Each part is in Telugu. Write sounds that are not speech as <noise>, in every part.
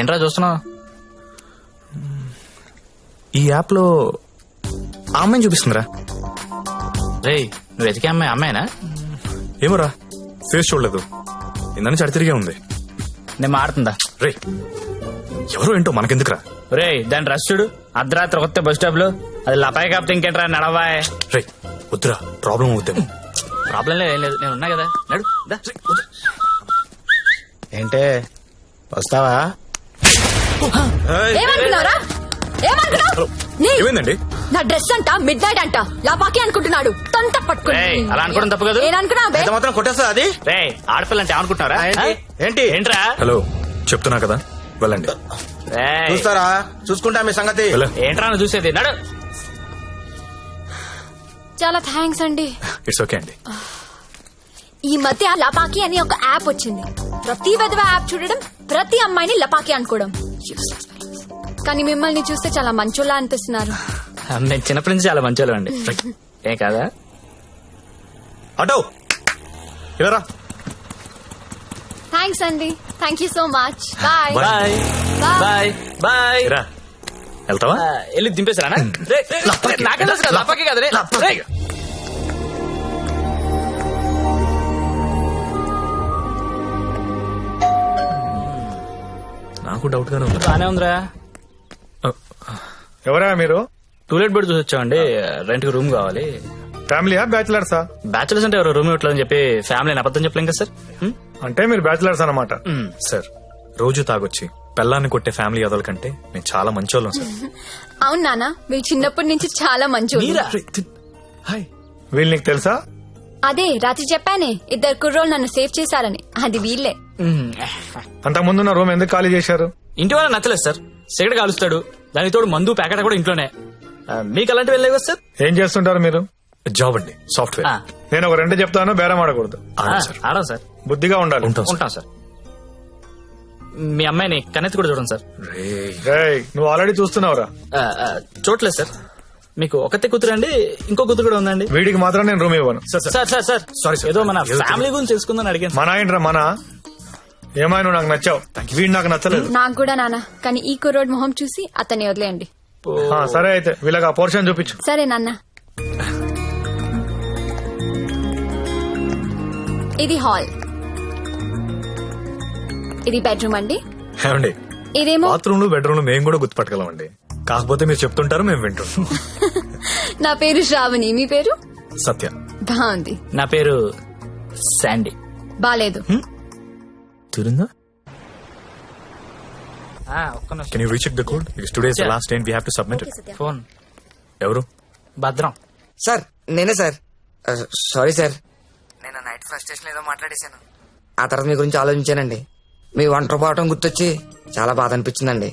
ఏంట్రా చూస్తున్నావు? ఈ యాప్లో ఆ అమ్మాయిని చూపిస్తుందిరా. రే నువ్వు వెతికే అమ్మాయి అమ్మాయినా? ఏమోరా ఫేస్ చూడలేదు. ఇందని చడి తిరిగే ఉంది. నేను మాడుతుందా రే ఎవరో ఏంటో మనకెందుకురా? రే దాని రష్ చూడు. అర్ధరాత్రి కొత్త బస్ స్టాప్లో. అది లపాయి కాపుతే ఇంకేంట్రా నడవాయ్. రే వద్దురా ప్రాబ్లం అవుతాము ప్రాబ్లం లేదు ఏం లేదు. నేను ఉన్నా కదా. నడు దా. ఏంటే వస్తావా? ఏమనుకున్నారా ఏమనుకున్నావు ఏమైందండి? నా డ్రెస్ అంట మిడ్ నైట్ అంట లాపాకి అనుకుంటున్నాడు తొంత పట్టుకుని. ఏయ్, అలా అనుకోవడం తప్పు కాదు. బే. ఎంత మాత్రం కొట్టేస్తా అది? రే ఆడపిల్ల అంటే అనుకుంటున్నారా ఆ, ఏంటి? ఏంటి? ఏంట్రా? హలో చెప్తున్నా కదా వెళ్ళండి. రేయ్, చూస్తారా? చూసుకుంటా మీ సంగతి. వెళ్ళ. ఏంట్రా చూసేది? నడు. చాలా థ్యాంక్స్ అండి. ఇట్స్ ఓకే అండి. ఈ మధ్య లపాకి అని ఒక యాప్ వచ్చింది. ప్రతి విధవ యాప్ చూడడం ప్రతి అమ్మాయిని లపాకి అనుకోవడం. కానీ మిమ్మల్ని చూస్తే చాలా మంచోళ్ళ అనిపిస్తున్నారు. <laughs> మేము చిన్నప్పటి నుంచి చాలా మంచి అండి ఏం కాదా? అటో ఇలా థ్యాంక్స్ అండి. Thank you so much. Bye. Bye. Bye. Bye. రా. వెళ్తావా? వెళ్ళి దింపేశారా? నాకే కదా, నాకు డౌట్ గానే ఉంది. బానే ఉందిరా. ఎవరా మీరు? టూలెట్ బెడ్ చూసి వచ్చామండి. రెంట్కి రూమ్ కావాలి. ఫ్యామిలీయా బ్యాచిలర్సా? బ్యాచులర్స్ అంటే ఎవరు? రూమ్ ఇవ్వట్లేదని చెప్పి ఫ్యామిలీ అబద్ధం చెప్పలేం కదా సార్? అంటే మీరు బ్యాచిలర్స్ అన్నమాట. హ్మ్. సార్ రోజు తాగొచ్చి పెళ్ళాన్ని కొట్టే ఫ్యామిలీ అదల కంటే మేము చాలా మంచోళ్ళం సార్. <laughs> అవును నాన్న మీరు చిన్నప్పటి నుంచి చాలా? హాయ్. వీళ్ళు నీకు తెలుసా? అదే రాత్రి చెప్పానే ఇద్దరు కుర్రోళ్ళు నన్ను సేవ్ చేశారని. అది వీళ్ళే. అంతకుముందు ఉన్న రూమ్ ఎందుకు ఖాళీ చేశారు? ఇంటి వాళ్ళ నచ్చలేదు సార్. సిగరెట్ కాలుస్తాడు. దానికి తోడు మందు ప్యాకెట్ కూడా ఇంట్లోనే. ఆ, మీకు అలాంటివి వెళ్ళలేవు కదా సార్? ఏం చేస్తుంటారు మీరు? జాబ్ అండి సాఫ్ట్వేర్. ఆ, నేను ఒక రెండు చెప్తాను బేరం ఆడకూడదు. ఆ, ఆడం సార్. ఆడం సార్. బుద్ధిగా ఉండాలి. ఉంటాం సార్. ఉంటాం సార్. మీ అమ్మాయిని కన్నెత్తి కూడా చూడండి సార్. రేయ్. రేయ్, నువ్వు ఆల్రెడీ చూస్తున్నావురా. ఆ, ఆ, చూడలేదు సార్. మీకు ఒకతే కూతురు అండి ఇంకో కూతురు కూడా ఉందండి. వీడికి మాత్రం నేను రూమ్ ఇవ్వను. Sir sir. Sir sir sir. ఏదో మన ఏదో ఫ్యామిలీ గురించి తెలుసుకుందని అడిగాను సార్. మన ఏంట్రా మన ఏమైనా నాకు నచ్చావు. వీడు నాకు నచ్చలేదు. నాకు కూడా నాన్న కానీ ఈ కుర్రోడ్ మొహం చూసి అతన్ని వదిలేయండి. ఆ, సరే అయితే వీళ్ళకి ఆ పోర్షన్ చూపించు. సరే నాన్న. ఇది హాల్. ఇది బెడ్రూమ్ అండి. ఏమండి? ఇదేమో బాత్రూమ్లో బెడ్రూమ్లో మేము కూడా గుర్తుపట్టగలం అండి కాకపోతే మీరు చెప్తుంటారు మేము వింటుంటాం. <laughs> నా పేరు శ్రావణి. మీ పేరు? సత్య. బాగుంది. నా పేరు శాండీ. బాలేదు. తిరుందా ఒక్క. Can you recheck the code today's Yeah. Last time we have to submit phone ఎవరు? భద్రం. సార్ నేనే సార్. Sorry sir. నేను నైట్ ఫ్రస్ట్రేషన్ ఏదో మాట్లాడేశాను. ఆ తర్వాత మీ గురించి ఆలోచించానండి. మీ ఒంటరి పోవటం గుర్తొచ్చి చాలా బాధ అనిపించిందండి.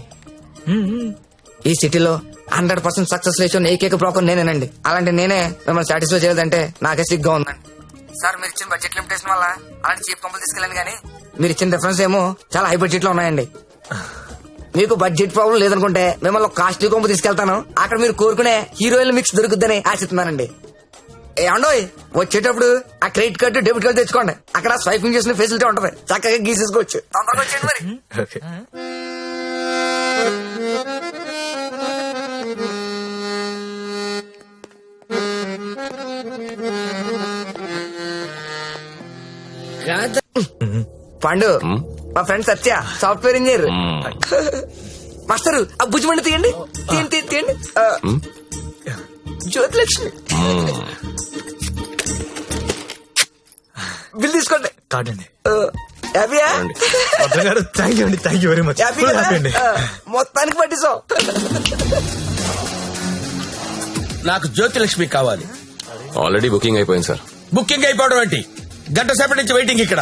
ఈ సిటీలో హండ్రెడ్ పర్సెంట్ సక్సెస్ లేచిన ఏకైక బ్రోకర్ నేనేనండి. అలాంటి నేనే మిమ్మల్ని సాటిస్ఫై చేయలేదంటే నాకే సిగ్గా ఉందండి. సార్ మీరు ఇచ్చిన బడ్జెట్ లిమిటేషన్ వల్ల అలాంటి చీప్ కంపెనీ తీసుకెళ్ళాను కానీ. మీరు ఇచ్చిన రిఫరెన్స్ ఏమో చాలా హై బడ్జెట్లో ఉన్నాయండి. మీకు బడ్జెట్ ప్రాబ్లం లేదనుకుంటే మిమ్మల్ని కాస్ట్లీ కొంపు తీసుకెళ్తాను. అక్కడ మీరు కోరుకునే హీరోయిన్ మిక్స్ దొరుకుద్దని ఆశిస్తున్నానండి. ఏమండోయ్ వచ్చేటప్పుడు ఆ క్రెడిట్ కార్డు డెబిట్ కార్డు తెచ్చుకోండి. అక్కడ స్వైపింగ్ చేసిన ఫెసిలిటీ ఉంటది. చక్కగా గీసేసుకోవచ్చు. తొందరగా వచ్చేయండి మరి. <laughs> పండు మా friend Satya software engineer master ఆ భుజమండి తీయండి. తీయండి తీయండి తీయండి. జ్యోతిలక్ష్మి. బిల్ తీసుకోండి. కార్డ్ అండి ఆ, హ్యాపీయా గారు థ్యాంక్ యూ అండి thank you very much happy అండి. మొత్తానికి పట్టిస్తాం నాకు జ్యోతిలక్ష్మి కావాలి. ఆల్రెడీ బుకింగ్ అయిపోయింది సార్ బుకింగ్ అయిపోవడం ఏంటి? గంట సేపటి నుంచి వెయిటింగ్ ఇక్కడ.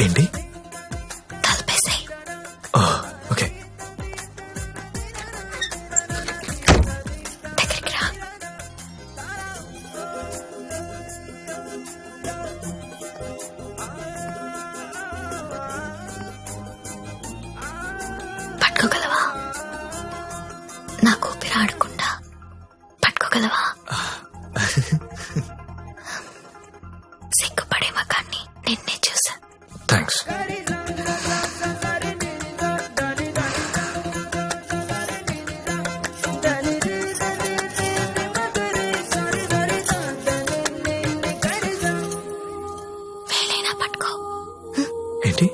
ఏంటి? థ్యాంక్స్ పట్టుకో ఏంటి?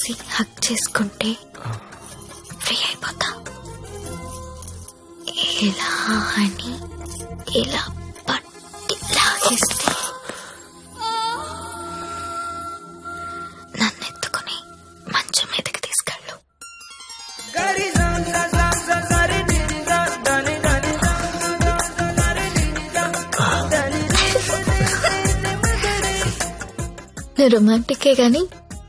లాగేసి హక్ చేసుకుంటే ఫ్రీ అయిపోతా. ఇలా అని ఇలా పట్టి లాగేస్తే నన్ను ఎత్తుకుని మంచం మీదకి తీసుకెళ్ళు. నువ్వు రొమాంటికే కానీ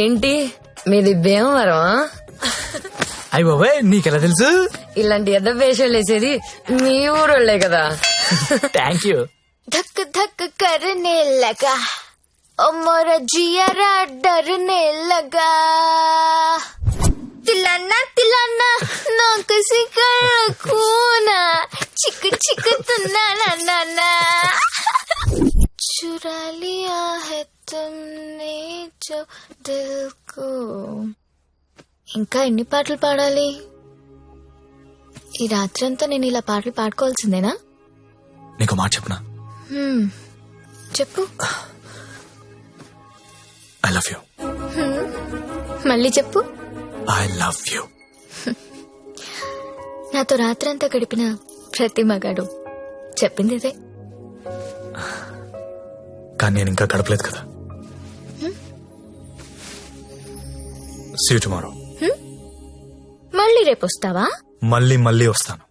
ఏంటి మీది భీమవరం అయ్యి బాబాయ్ నీకెలా తెలుసు ఇలాంటి ఎద్ద వేషాలు వేసేది మీ ఊరోళ్లే కదా థ్యాంక్ యూ धक धक करने लगा ओ मोरा जियारा डरने लगा तिलाना तिलाना ना किसी कर खूना चिक चिक तुना ना ना ना चुरा लिया है तुमने जो दिल को ఇంకా ఎన్ని పాటలు పాడాలి ఈ రాత్రంతా నేను ఇలా పాటలు పాడుకోవాల్సిందేనా నీకు మాట చెప్పనా హ్మ్. చెప్పు ఐ లవ్ యూ మళ్ళీ చెప్పు ఐ లవ్ యూ నాతో రాత్రంతా గడిపిన ప్రతి మగాడు చెప్పింది ఇదే కానీ నేను ఇంకా గడపలేదు కదా. సీ టుమారో మళ్ళీ రేపు వస్తావా? మళ్ళీ మళ్ళీ వస్తాను.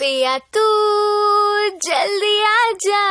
పియా తూ జల్దీ ఆజా.